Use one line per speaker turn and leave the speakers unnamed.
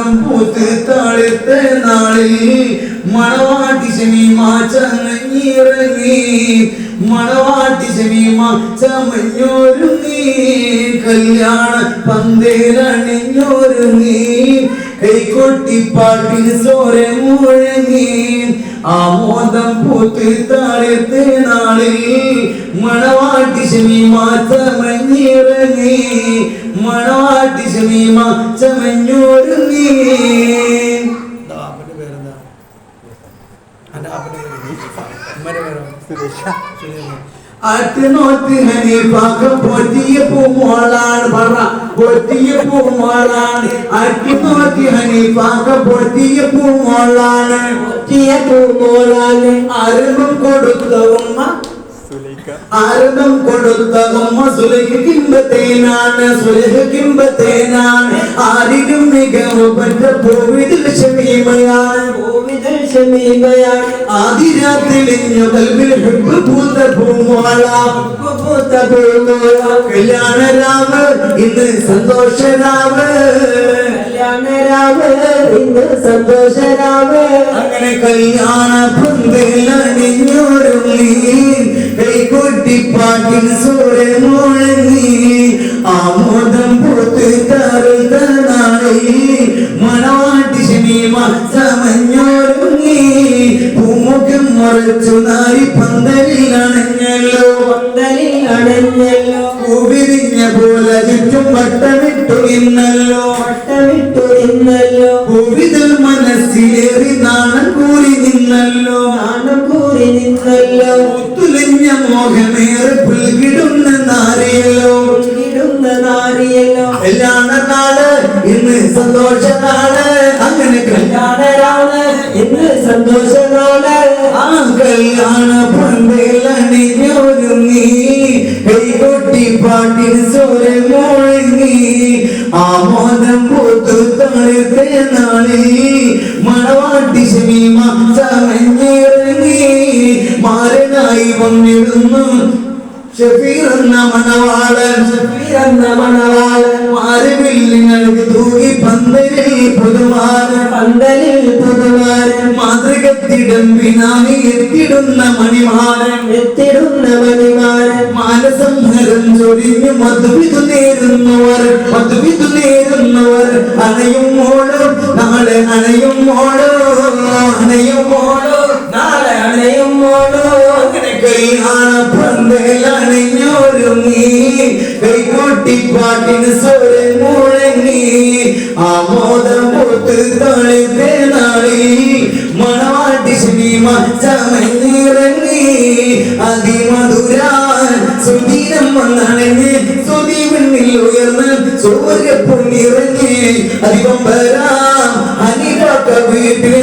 ആമോദം പൂത്ത് താഴത്തെ നാളിൽ മണവാട്ടി ശമീമ ചമഞ്ഞിറങ്ങി മണവാട്ടി ശമീമ ചമഞ്ഞൊരുങ്ങി. കല്യാണ പന്തേലണിഞ്ഞൊരുങ്ങി കൈകൊട്ടി പാട്ടിന് സോരെ മുഴങ്ങി. ആമോദം പൂത്ത് താഴത്തെ നാളിൽ മണവാട്ടി ശമീമ ചമഞ്ഞിറങ്ങി. മണവാട്ടി ശമീമ ചമഞ്ഞൊരുങ്ങി
എന്താ അപ്പന്റെ പേരെന്താ? എന്റെ അപ്പന്റെ പേര് സുരേഷ.
ആറ്റുനോത്ത് ഹനീഫാക്ക പോറ്റിയ പൂമോളാണ് പറ. പോറ്റിയ പൂമോളാണ്. ആറ്റുനോത്ത് ഹനീഫാക്ക പോറ്റിയ പൂമോളാണ്.
പൊട്ടിയ പൂമോളാണ്.
ആരംഭം കൊടുത്ത ഉമ്മ ആരംഭം കൊടുത്ത ഉമ്മ സുലഹ് കിമ്പത്തേനാണ് സുലഹ് കിമ്പത്തേനാണ് ആരിലും മികവ് പറ്റ പൂവിതിൽ
ക്ഷമീമയാണ്.
ആദിരാത്രിലിഞ്ഞു കൽവിൽ ഹുബ്ബ് പൂത്ത പൂമോള.
പൂത്ത പൂമോള.
കല്യാണരാവ് ഇന്ന്
ഇന്ന് സന്തോഷരാവ്
അങ്ങനെ കല്യാണ പന്തലണിഞ്ഞൊരുങ്ങി കൈകൊട്ടി സോറെ മുഴങ്ങി ആമോദം പൂത്ത് തറുത്ത നാളിൽ മണവാട്ടി ശമീമ ചമഞ്ഞൊരുങ്ങി പൂമുഖം മറച്ചു നാരി പന്തലിൽ അണഞ്ഞല്ലോ
പന്തലിൽ അണഞ്ഞല്ലോ
പൂവിരിഞ്ഞ പോലെ ചുറ്റും വട്ടമിട്ടു ഇന്നല്ലോ
വട്ടമിട്ടു നിന്നല്ലോ.
പൂവിതൽ മനസ്സിലേറി നാണം കൂറി നിന്നല്ലോ.
കൂറി
ഉത്തുലഞ്ഞ മോഹമേറെ പുൽകിടുന്ന നാരിയല്ലോ.
ഇടുന്ന നാരിയല്ലോ.
കല്യാണ നാൾ ഇന്ന് സന്തോഷ നാൾ അങ്ങനെ കല്യാണ
കല്യാണരാണ് ഇന്ന് സന്തോഷനാൾ
ആ കല്യാണ പന്തലണിഞ്ഞൊരുങ്ങി കൈകൊട്ടി പാട്ടിന് സോരെ മുഴങ്ങി. ആമോദം പൂത്തു തളിർത്തെ നാളിൽ മണവാട്ടി ശമീമ ചമഞ്ഞിറങ്ങി മാരനായി വന്നിടുന്നു. പന്തലിൽ
പന്തലിൽ പുതുവാരൻ
മാതൃകത്തിടമ്പിനായി എത്തിടുന്ന മണിമാരൻ
എത്തിടുന്ന മണിമാരൻ.
മാനസംഹരം ചൊരിഞ്ഞു മധുവിതു നേരുന്നവർ മധുവിതു നേരുന്നവർ അണയും മോളും നാളെ അണയും മോളോ അണയും മോളോ. പന്തലണിഞ്ഞൊരുങ്ങി കൈകൊട്ടി പാട്ടിന് സ്വരം മുഴങ്ങി. ആമോദം പൊത്ത് തളിത്തെ നാളിൽ മണവാട്ടി ശമീമ ചമഞ്ഞിറങ്ങി. അതിമധുരാൻ സുധീരം വന്നണഞ്ഞ് സുധി മുന്നിൽ ഉയർന്ന് സ്വർഗ പൊന്നിറങ്ങി അതിപം വരാം അനിവാക്ക വീട്ടിൽ